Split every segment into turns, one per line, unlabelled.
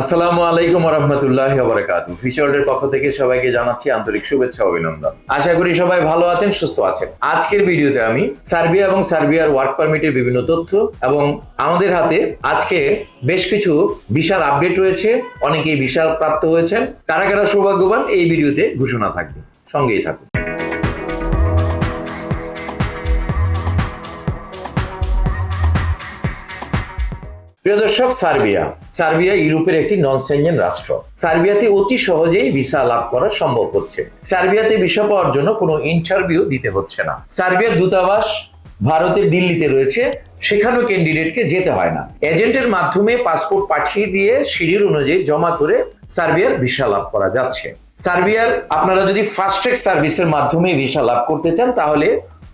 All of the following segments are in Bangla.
আসসালামু আলাইকুম রহমতুল্লাহ বারাকাতু ফিচার্ডের পক্ষ থেকে সবাইকে জানাচ্ছি আন্তরিক শুভেচ্ছা অভিনন্দন। আশা করি সবাই ভালো আছেন, সুস্থ আছেন। আজকের ভিডিওতে আমি সার্বিয়া এবং সার্বিয়ার ওয়ার্ক পারমিটের বিভিন্ন তথ্য এবং আমাদের হাতে আজকে বেশ কিছু বিশাল আপডেট রয়েছে। অনেকেই বিশাল প্রাপ্ত হয়েছেন। কারা কারা সৌভাগ্যবান, এই ভিডিওতে ঘোষণা থাকবে। সঙ্গেই থাকুন। প্রিয় দর্শক, সার্বিয়া। সার্বিয়া ইউরোপের একটি নন সেঞ্জেন রাষ্ট্র। সার্বিয়াতে অতি সহজেই ভিসা লাভ করা সম্ভব হচ্ছে। সার্বিয়াতে ভিসা পাওয়ার জন্য কোনো ইন্টারভিউ দিতে হচ্ছে না। সার্বিয়ার দূতাবাস ভারতের দিল্লিতে রয়েছে, সেখানেও ক্যান্ডিডেটকে যেতে হয় না। এজেন্টের মাধ্যমে পাসপোর্ট পাঠিয়ে দিয়ে সিঁড়ির অনুযায়ী জমা করে সার্বিয়ার ভিসা লাভ করা যাচ্ছে। সার্বিয়ার, আপনারা যদি ফাস্ট ট্র্যাক সার্ভিসের মাধ্যমে ভিসা লাভ করতে চান, তাহলে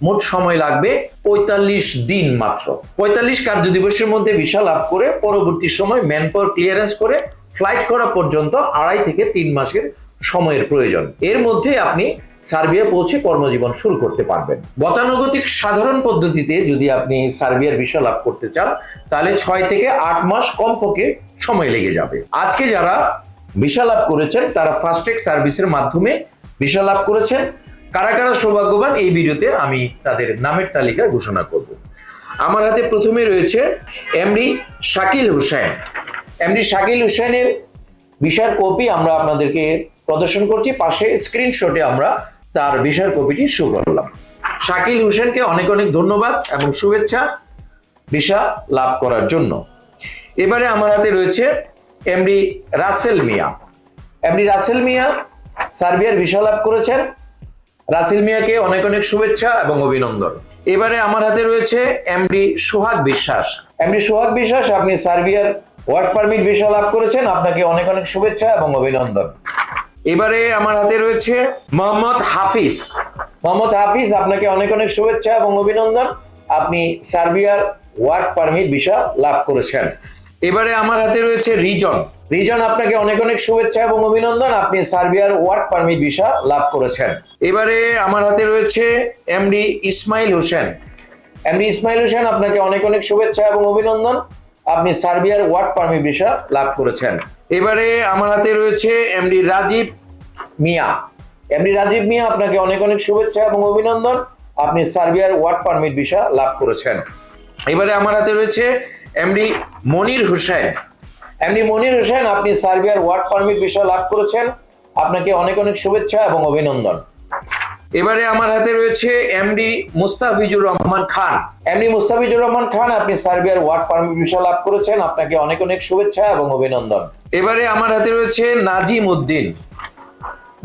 মোট সময় লাগবে পঁয়তাল্লিশ দিন মাত্র। পঁয়তাল্লিশ কার্য দিবসের মধ্যে ভিসা লাভ করে পরবর্তী সময় ম্যান পাওয়ার ক্লিয়ারেন্স করে ফ্লাইট করা পর্যন্ত আড়াই থেকে তিন মাসের সময়ের প্রয়োজন। এর মধ্যে আপনি সার্বিয়া পৌঁছে কর্মজীবন শুরু করতে পারবেন। গতানুগতিক সাধারণ পদ্ধতিতে যদি আপনি সার্বিয়ার ভিসা লাভ করতে চান, তাহলে ছয় থেকে আট মাস কমপক্ষে সময় লেগে যাবে। আজকে যারা ভিসা লাভ করেছেন, তারা ফাস্ট ট্র্যাক সার্ভিসের মাধ্যমে ভিসা লাভ করেছেন। কারা কারা সৌভাগ্যবান এই ভিডিওতে আমি তাদের নামের তালিকা ঘোষণা করব। আমার হাতে প্রথমে রয়েছে এমডি শাকিল হোসেন। এমডি শাকিল হুসেনের ভিসার কপি আমরা আপনাদেরকে প্রদর্শন করছি। পাশে স্ক্রিনশটে আমরা তার ভিসার কপিটি শো করলাম। শাকিল হোসেনকে অনেক অনেক ধন্যবাদ এবং শুভেচ্ছা ভিসা লাভ করার জন্য। এবারে আমার হাতে রয়েছে এমডি রাসেল মিয়া। এমডি রাসেল মিয়া সার্বিয়ার ভিসা লাভ করেছেন। রাসেল মিয়াকে অনেক অনেক শুভেচ্ছা এবং অভিনন্দন। এবারে আমার হাতে রয়েছে এমডি সোহাগ বিশ্বাস। এমডি সোহাগ বিশ্বাস, আপনি সার্বিয়ার ওয়ার্ক পারমিট ভিসা লাভ করেছেন, আপনাকে অনেক অনেক শুভেচ্ছা এবং অভিনন্দন। এবারে আমার হাতে রয়েছে মোহাম্মদ হাফিজ। মোহাম্মদ হাফিজ, আপনাকে অনেক অনেক শুভেচ্ছা এবং অভিনন্দন। আপনি সার্বিয়ার ওয়ার্ক পারমিট ভিসা লাভ করেছেন। এবারে আমার হাতে রয়েছে রিজন। রিজন আপনাকে অনেক অনেক শুভেচ্ছা এবং অভিনন্দন। আপনি সার্বিয়ার ওয়ার্ক পারমিট ভিসা লাভ করেছেন। এবারে আমার হাতে রয়েছে এমডি ইসমাইল হোসেন। এমডি ইসমাইল হোসেন, আপনাকে অনেক অনেক শুভেচ্ছা এবং অভিনন্দন। আপনি সার্বিয়ার ওয়ার্ক পারমিট ভিসা লাভ করেছেন। এবারে আমার হাতে রয়েছে এমডি রাজীব মিয়া। এমডি রাজীব মিয়া, আপনাকে অনেক অনেক শুভেচ্ছা এবং অভিনন্দন। আপনি সার্বিয়ার ওয়ার্ক পারমিট ভিসা লাভ করেছেন। এবারে আমার হাতে রয়েছে এমডি মনির হোসেন। এমডি মনির হোসেন আপনি সার্বিয়ার ওয়ার্ক পারমিট বিষয় লাভ করেছেন। আপনাকে অনেক অনেক শুভেচ্ছা এবং অভিনন্দন। এবারে আমার হাতে রয়েছে এমডি মুস্তাফিজুর রহমান খান। এমডি মুস্তাফিজুর রহমান খান আপনি সার্বিয়ার ওয়ার্ক পারমিট বিষয় লাভ করেছেন। আপনাকে অনেক অনেক শুভেচ্ছা এবং অভিনন্দন। এবারে আমার হাতে রয়েছে নাজিম উদ্দিন।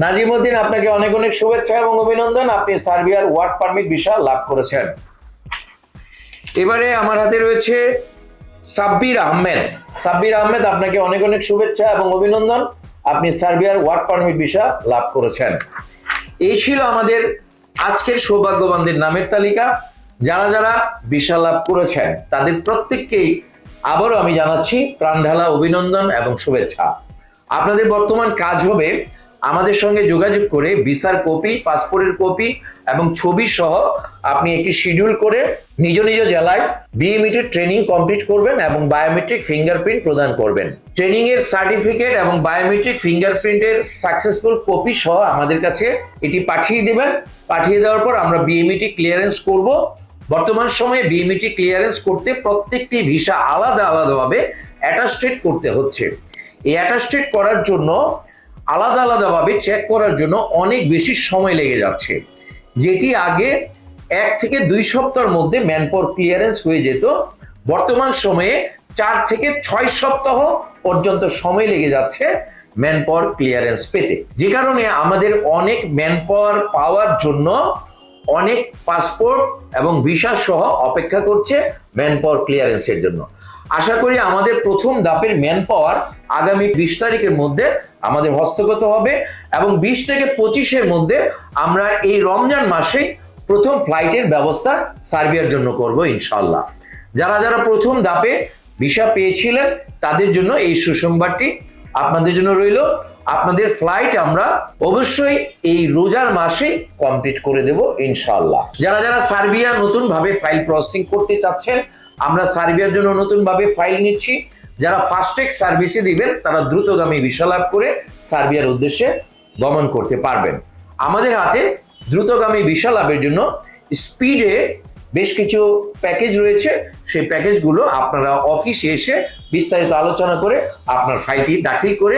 নাজিম উদ্দিন আপনাকে অনেক অনেক শুভেচ্ছা এবং অভিনন্দন। আপনি সার্বিয়ার ওয়ার্ক পারমিট বিষয় লাভ করেছেন। এবারে আমার হাতে রয়েছে সাব্বির আহমেদ। সাব্বির আহমেদ, আপনাকে অনেক অনেক শুভেচ্ছা এবং অভিনন্দন। আপনি সার্বিয়ার ওয়ার্ক পারমিট ভিসা লাভ করেছেন। এই ছিল আমাদের আজকের সৌভাগ্যবানদের নামের তালিকা। যারা যারা ভিসা লাভ করেছেন, তাদের প্রত্যেককেই আবারও আমি জানাচ্ছি প্রাণঢালা অভিনন্দন এবং শুভেচ্ছা। আপনাদের বর্তমান কাজ হবে আমাদের সঙ্গে যোগাযোগ করে ভিসার কপি, পাসপোর্টের কপি এবং ছবি সহ আপনি একটি শিডিউল করে নিজ নিজ জেলায় বিএমইটি ট্রেনিং কমপ্লিট করবেন এবং বায়োমেট্রিক ফিঙ্গারপ্রিন্ট প্রদান করবেন। ট্রেনিং এর সার্টিফিকেট এবং বায়োমেট্রিক ফিঙ্গারপ্রিন্টের সাকসেসফুল কপি সহ আমাদের কাছে এটি পাঠিয়ে দেবেন। পাঠিয়ে দেওয়ার পর আমরা বিএমইটি ক্লিয়ারেন্স করব। বর্তমান সময়ে বিএমইটি ক্লিয়ারেন্স করতে প্রত্যেকটি ভিসা আলাদা আলাদাভাবে অ্যাটাস্টেড করতে হচ্ছে। এই অ্যাটাস্টেড করার জন্য আলাদা আলাদাভাবে চেক করার জন্য অনেক বেশি সময় লেগে যাচ্ছে। যেটি আগে এক থেকে দুই সপ্তাহের মধ্যে ম্যানপাওয়ার ক্লিয়ারেন্স হয়ে যেত। বর্তমান সময়ে চার থেকে ছয় সপ্তাহ পর্যন্ত সময় লেগে যাচ্ছে ম্যানপাওয়ার ক্লিয়ারেন্স পেতে। যে কারণে আমাদের অনেক ম্যানপাওয়ার পাওয়ার জন্য অনেক পাসপোর্ট এবং ভিসা সহ অপেক্ষা করছে ম্যানপাওয়ার ক্লিয়ারেন্সের জন্য। আশা করি আমাদের প্রথম ধাপের ম্যান পাওয়ার আগামী বিশ তারিখের মধ্যে আমাদের হস্তগত হবে এবং বিশ থেকে পঁচিশের মধ্যে আমরা এই রমজান মাসে প্রথম ফ্লাইটের ব্যবস্থা সার্বিয়ার জন্য করব ইনশাল্লাহ যারা যারা প্রথম ধাপে ভিসা পেয়েছিলেন, তাদের জন্য এই সুসংবাদটি আপনাদের জন্য রইল। আপনাদের ফ্লাইট আমরা অবশ্যই এই রোজার মাসে কমপ্লিট করে দেব ইনশাল্লাহ যারা যারা সার্বিয়া নতুন ভাবে ফাইল প্রসেসিং করতে চাচ্ছেন আমরা সার্বিয়ার জন্য নতুন ভাবে ফাইল নিচ্ছি। যারা ফাস্ট্যাগ সার্ভিসে দিবেন, তারা দ্রুতগামী ভিসা লাভ করে সার্বিয়ার উদ্দেশ্যে গমন করতে পারবেন। আমাদের হাতে দ্রুতগামী ভিসা লাভের জন্য স্পিডে বেশ কিছু প্যাকেজ রয়েছে। সেই প্যাকেজগুলো আপনারা অফিসে এসে বিস্তারিত আলোচনা করে আপনার ফাইলটি দাখিল করে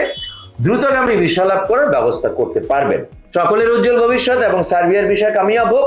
দ্রুতগামী ভিসা লাভ করার ব্যবস্থা করতে পারবেন। সকলের উজ্জ্বল ভবিষ্যৎ এবং সার্বিয়ার বিষয় কামিয়াব। হোক